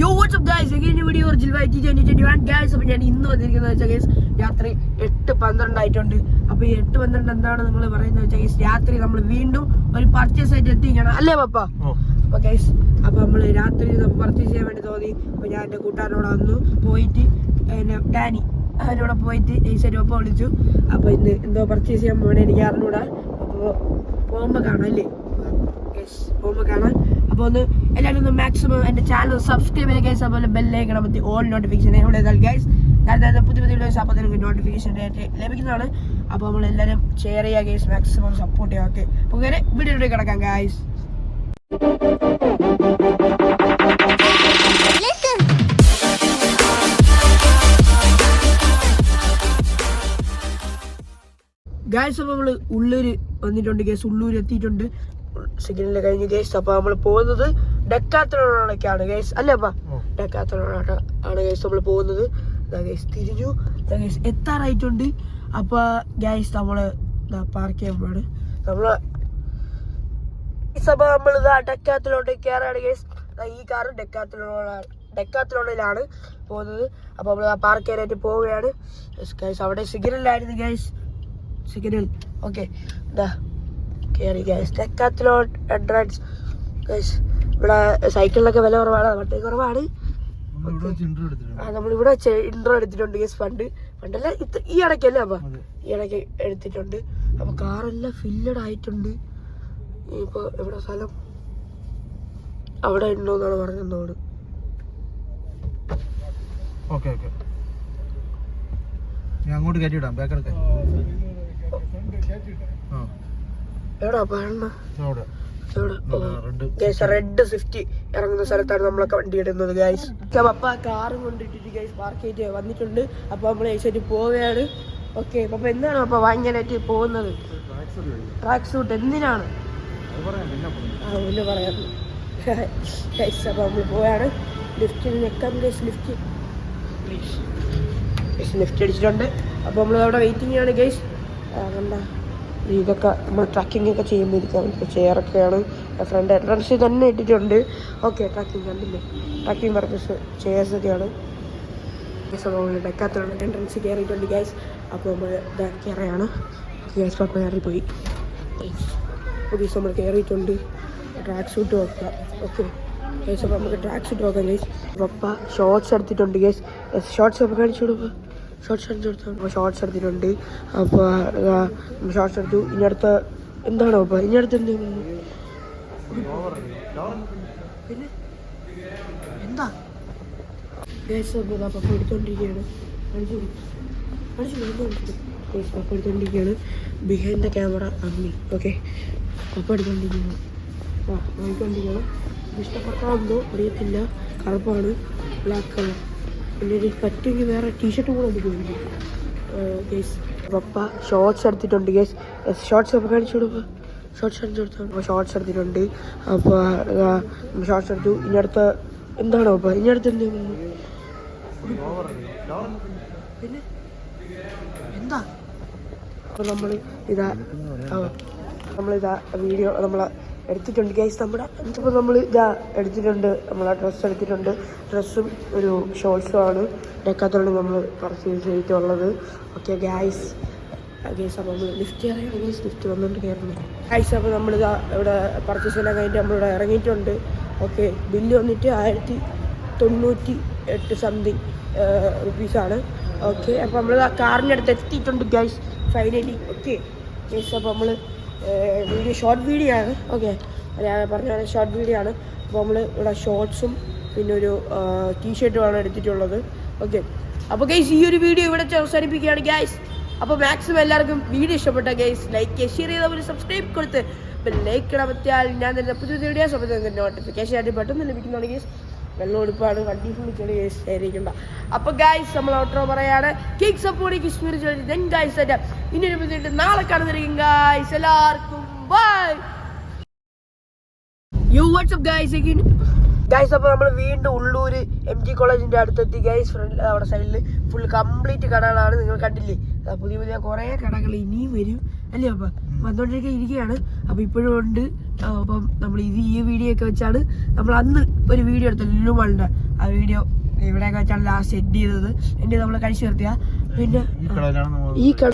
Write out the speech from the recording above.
Yo what's up guys again video original വൈറ്റി twenty twenty one guys അപ്പോൾ ഞാൻ ഇന്ന് വന്നിരിക്കുന്നത് വെച്ചാൽ ഗൈസ് രാത്രി എട്ട് പന്ത്രണ്ട് ആയിട്ടുണ്ട്. അപ്പോൾ ഈ എട്ട് പന്ത്രണ്ട് എന്താണ് നിങ്ങൾ പറയുന്നത് വെച്ചാൽ ഗൈസ് രാത്രി നമ്മൾ വീണ്ടും ഒരു പർച്ചേസ് ആയിട്ട് എത്തിക്കണം അല്ലേ പപ്പ? അപ്പോൾ ഗൈസ് അപ്പോൾ നമ്മൾ രാത്രി നമുക്ക് പർച്ചേസ് ചെയ്യാൻ വേണ്ടി തോന്നി. അപ്പോൾ ഞാൻ എന്റെ കൂട്ടുകാരനോട് വന്നു. പോയിട്ട് പിന്നെ ഡാനി അവരോടെ പോയിട്ട് നൈസായിട്ട് ഒപ്പം വിളിച്ചു. അപ്പോൾ ഇന്ന് എന്തോ പർച്ചേസ് ചെയ്യാൻ പോകണേ എനിക്ക് അറിഞ്ഞൂടാ. അപ്പോൾ പോകുമ്പോൾ കാണാം അല്ലേ? ഗൈസ് പോകുമ്പോൾ കാണാം. അപ്പോൾ ഒന്ന് എല്ലാവരും ഒന്ന് മാക്സിമം എന്റെ ചാനൽ സബ്സ്ക്രൈബ് ചെയ്യുക ഗൈസ് അതുപോലെ ബെല്ലൈക്കണം പറ്റി ഓൾ നോട്ടിഫിക്കേഷൻ ഇവിടെ ചെയ്താൽ ഗൈസ് ഞാൻ തന്നെ പുതിയ പുതിയ വീഡിയോസ് അപ്പോൾ നിങ്ങൾക്ക് നോട്ടിഫിക്കേഷൻ ലഭിക്കുന്നതാണ്. അപ്പോൾ നമ്മൾ എല്ലാവരും ഷെയർ ചെയ്യുക ഗൈസ് മാക്സിമം സപ്പോർട്ട് ചെയ്യുക. ഓക്കെ അപ്പോൾ ഇങ്ങനെ വീഡിയോ കിടക്കാം ഗൈസ് ഗൈസ് അപ്പോൾ നമ്മൾ ഉള്ളൂർ വന്നിട്ടുണ്ട് ഗൈസ് ഉള്ളൂർ എത്തിയിട്ടുണ്ട്. സിഗ്നലിൽ കഴിഞ്ഞ് ഗൈസ് അപ്പോൾ നമ്മൾ പോകുന്നത് ഡെക്കാത്തലോണൊക്കെയാണ് ഗൈസ് അല്ലേ അപ്പ? ഡെക്കാത്തലോണാണ് ആണ് ഗൈസ് നമ്മൾ പോകുന്നത്. ഗൈസ് തിരിഞ്ഞു. ഗൈസ് എത്താറായിട്ടുണ്ട് അപ്പൊ ഗൈസ് നമ്മൾ പാർക്ക് ചെയ്യാൻ പോണ് നമ്മൾ അപ്പോൾ നമ്മൾ ഇതാ ഡെക്കാത്തലോട്ട് കയറാണ് ഗൈസ് ഈ കാറ് ഡെക്കാത്തലോണാണ് ഡെക്കാത്തലോണിലാണ് പോകുന്നത്. അപ്പൊ നമ്മൾ പാർക്ക് ചെയ്യാനായിട്ട് പോവുകയാണ്. ഗൈസ് അവിടെ സിഗ്നലായിരുന്നു ഗൈസ് സിഗ്നൽ ഓക്കെ ഇതാ കയറി ഗൈസ് ഡെക്കാത്തലോൺ എൻട്രൻസ് ഗൈസ് ഇവിടെ സൈക്കിളിനൊക്കെ വില കുറവാണ് വട്ടേ കുറവാണ്. ആ നമ്മളിവിടെ ഇൻട്രോ എടുത്തിട്ടുണ്ട് ഗസ് ഫണ്ട് ഫണ്ടല്ല ഇത് ഈ ഇടയ്ക്കല്ലേ അപ്പൊ? ഈ ഇടയ്ക്ക് എടുത്തിട്ടുണ്ട്. അപ്പൊ കാറെല്ലാം ഫില്ലഡ് ആയിട്ടുണ്ട്. ഇപ്പൊ എവിടെ സ്ഥലം? അവിടെ ഉണ്ടോന്നാണ് എന്നാണ് ഓക്കെ ഓക്കെ. ഞാൻ അങ്ങോട്ട് കയറ്റി വിടാം ബാക്കെടുക്കാൻ എവിടാ? അവിടെ. റെഡ് ഗൈസ് റെഡ് സ്വിഫ്റ്റ് ഇറങ്ങുന്ന സ്ഥലത്താണ് നമ്മളൊക്കെ വണ്ടി ഇടുന്നത് ഗൈസ് പപ്പ കാറും കൊണ്ടിട്ടിട്ട് ഗൈസ് പാർക്ക് ചെയ്ത് വന്നിട്ടുണ്ട്. അപ്പൊ നമ്മൾ ഏശ്വരി പോവുകയാണ്. ഓക്കെ അപ്പൊ എന്താണ് പപ്പ വാങ്ങാനായിട്ട് പോകുന്നത്? ട്രാക്ക് സൂട്ട് എന്തിനാണ്? ആ ഒന്ന് പറയാം. ഗൈസ് അപ്പൊ നമ്മൾ പോവാണ് ലിഫ്റ്റിൽ നിൽക്കാം ഗൈസ് ലിഫ്റ്റ് ഗൈസ് ലിഫ്റ്റ് അടിച്ചിട്ടുണ്ട്. അപ്പൊ നമ്മൾ അവിടെ വെയിറ്റിംഗ് ആണ് ഗൈസ് കണ്ട. ഇതൊക്കെ നമ്മൾ ട്രക്കിംഗ് ഒക്കെ ചെയ്യുമ്പോൾ ഇരിക്കാൻ വേണ്ടി ചെയറൊക്കെയാണ് ഫ്രണ്ട് എൻട്രൻസ് തന്നെ ഇട്ടിട്ടുണ്ട്. ഓക്കെ ട്രക്കിംഗ് കണ്ടില്ലേ? ട്രക്കിംഗ് പർപ്പസ് ചെയർസ് ഒക്കെയാണ്. ഡെക്കാത്തുള്ള എൻട്രൻസ് കയറിയിട്ടുണ്ട് ഗ്യാസ് അപ്പോൾ നമ്മൾ കയറിയാണ് ഗ്യാസ് പപ്പ കയറിപ്പോയി. ഓക്കെ നമ്മൾ കയറിയിട്ടുണ്ട്. ട്രാക്ക് സൂട്ട് നോക്കാം ഓക്കെ ഗൈസ് അപ്പോൾ നമുക്ക് ട്രാക്ക് സൂട്ട് നോക്കാം ഗൈസ് പപ്പ ഷോർട്സ് എടുത്തിട്ടുണ്ട് ഗൈസ് ഷോർട്സ് അപ്പോൾ കാണിച്ചു കൊടുക്കുക ഷർട്ട് കൊടുത്തു അപ്പോൾ ഷോർട്ട് എടുത്തിട്ടുണ്ട് അപ്പോൾ ഷോർട്ട് എടുത്തു ഇനി അടുത്ത എന്താണോ അപ്പോൾ ഇനി അടുത്ത് എന്ത്? പിന്നെ? എന്താ? അപ്പോൾ. ഗൈസ് പപ്പ എടുത്തോണ്ടിരിക്കുകയാണ് ബിഹൈൻഡ് ദ ക്യാമറ അമ്മി. ഓക്കെ അപ്പം എടുത്തോണ്ടിരിക്കുന്നു. ആ വാങ്ങിക്കൊണ്ടിരിക്കുകയാണ് ഇഷ്ടപ്പെട്ടാണെന്നോ അറിയത്തില്ല. കറുപ്പാണ്. ബ്ലാക്ക് കളർ പിന്നെ പറ്റുമെങ്കിൽ വേറെ ടീഷർട്ട് കൂടെ എടുക്കുന്നുണ്ട് ഗേസ് പപ്പ ഷോർട്സ് എടുത്തിട്ടുണ്ട് ഗേസ് ഷോർട്സ് ഒക്കെ കാണിച്ചു കൊടുക്കുക ഷോർട്സ് എടുത്ത് കൊടുത്തു അപ്പോൾ ഷോർട്സ് എടുത്തിട്ടുണ്ട്. അപ്പോൾ ഷോർട്സ് എടുത്തു. ഇനി അടുത്ത എന്താണോ അപ്പോൾ ഇനി അടുത്ത് എന്ത്? പിന്നെ? എന്താ? അപ്പോൾ നമ്മൾ ഇതാ നമ്മളിതാ വീഡിയോ നമ്മൾ എടുത്തിട്ടുണ്ട് ഗൈസ് നമ്മുടെ ഇപ്പോൾ നമ്മൾ ഇതാ എടുത്തിട്ടുണ്ട് നമ്മൾ ആ ഡ്രസ്സ് എടുത്തിട്ടുണ്ട് ഡ്രസ്സും ഒരു ഷോർട്സും ആണ്. ഡെക്കാത്തോളം നമ്മൾ പർച്ചേസ് ചെയ്തിട്ടുള്ളത്. ഓക്കെ ഗൈസ് ഗൈസ് അപ്പോൾ നമ്മൾ ലിഫ്റ്റ് കയറിയാണ് ഗൈസ് ലിഫ്റ്റ് വന്നുകൊണ്ട് കയറുന്നു. ഗൈസ് അപ്പോൾ നമ്മളിതാ ഇവിടെ പർച്ചേസ് എല്ലാം കഴിഞ്ഞിട്ട് നമ്മളിവിടെ ഇറങ്ങിയിട്ടുണ്ട്. ഓക്കെ ബില്ല് വന്നിട്ട് ആയിരത്തി തൊണ്ണൂറ്റി എട്ട് സംതിങ് റുപ്പീസാണ് ഓക്കെ അപ്പോൾ നമ്മൾ ആ കാറിന്റെ അടുത്ത് എത്തിയിട്ടുണ്ട് ഗൈസ് ഫൈനലി ഓക്കെ ഗൈസ് അപ്പോൾ നമ്മൾ വീഡിയോ ഷോർട്ട് വീഡിയോ ആണ്. ഓക്കെ ഞാൻ പറഞ്ഞ ഷോർട്ട് വീഡിയോ ആണ്. അപ്പോൾ നമ്മൾ ഇവിടെ ഷോർട്സും പിന്നെ ഒരു ടീഷർട്ടുമാണ് എടുത്തിട്ടുള്ളത്. ഓക്കെ അപ്പോൾ ഗൈസ് ഈ ഒരു വീഡിയോ ഇവിടെ അവസാനിപ്പിക്കുകയാണ് ഗൈസ് അപ്പോൾ മാക്സിമം എല്ലാവർക്കും വീഡിയോ ഇഷ്ടപ്പെട്ട ഗൈസ് ലൈക്ക് ഷെയർ ചെയ്ത ഒരു സബ്സ്ക്രൈബ് കൊടുത്ത് ലൈക്ക് ഇടാൻ പറ്റിയാൽ ഞാൻ തന്നെ പുതിയ വീഡിയോ നിങ്ങൾക്ക് നോട്ടിഫിക്കേഷൻ ആയിട്ട് പെട്ടെന്ന് ലഭിക്കുന്നതാണ് ഗൈസ് വെള്ളം എടുപ്പാണ് വണ്ടി ഫുൾ ചെളി ഗൈസ് ആയിരിക്കണ്ട അപ്പോൾ ഗൈസ് നമ്മൾ ഔട്രോ പറയാണ്. കേക്ക് സപ്പോർട്ട് കിശ്മീർ ചെളി ദെൻ ഗായ്സ് അറ്റ ഇനി ഒരു പുതിയ നാളെ കാണുന്നിരിക്കും ഗായ്സ് എല്ലാവർക്കും bye you what's up guys again. Guys അപ്പോൾ നമ്മൾ വീണ്ടും ഉള്ളൂർ എം ജി കോളേജിന്റെ അടുത്തെത്തി. ഗൈസ് ഫ്രണ്ട് അവിടെ സൈഡിൽ ഫുൾ കംപ്ലീറ്റ് കടകളാണ്. നിങ്ങൾ കണ്ടില്ലേ? പുതിയ പുതിയ കുറേ കടകൾ ഇനിയും വരും. അല്ലേ അപ്പൊ? വന്നോണ്ടിരിക്കെ ഇരിക്കുകയാണ് അപ്പൊ ഇപ്പോഴും ഉണ്ട്. അപ്പം നമ്മൾ ഇത് ഈ വീഡിയോ ഒക്കെ വെച്ചാണ് നമ്മൾ അന്ന് ഒരു വീഡിയോ എടുത്തത് ലുലുമാളിന്റെ ആ വീഡിയോ ഇവിടെയൊക്കെ വെച്ചാണ് ലാസ്റ്റ് എഡ് ചെയ്തത്. എന്റെ നമ്മൾ കഴിച്ചു നിർത്തിയ. പിന്നെ ഈ കട